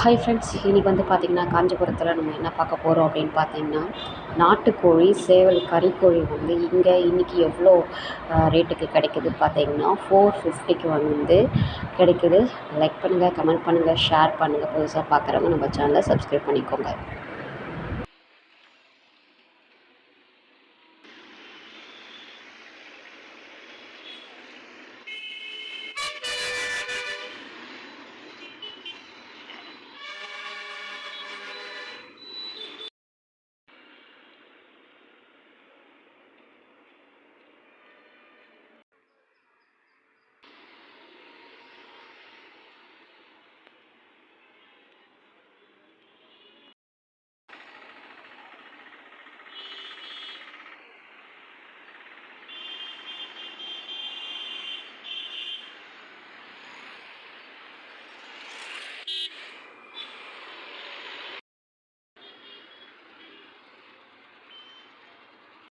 Hi friends இன்றைக்கி வந்து பார்த்திங்கன்னா காஞ்சிபுரத்தில் நம்ம என்ன பார்க்க போகிறோம் அப்படின்னு பார்த்தீங்கன்னா நாட்டுக்கோழி சேவல் கறிக்கோழி வந்து இங்கே இன்றைக்கி எவ்வளோ ரேட்டுக்கு கிடைக்குது பார்த்தீங்கன்னா ஃபோர் ஃபிஃப்டிக்கு வந்து கிடைக்குது. லைக் பண்ணுங்கள் கமெண்ட் பண்ணுங்கள் ஷேர் பண்ணுங்கள் புதுசாக பார்க்குறவங்க நம்ம சேனலை சப்ஸ்கிரைப் பண்ணிக்கோங்க.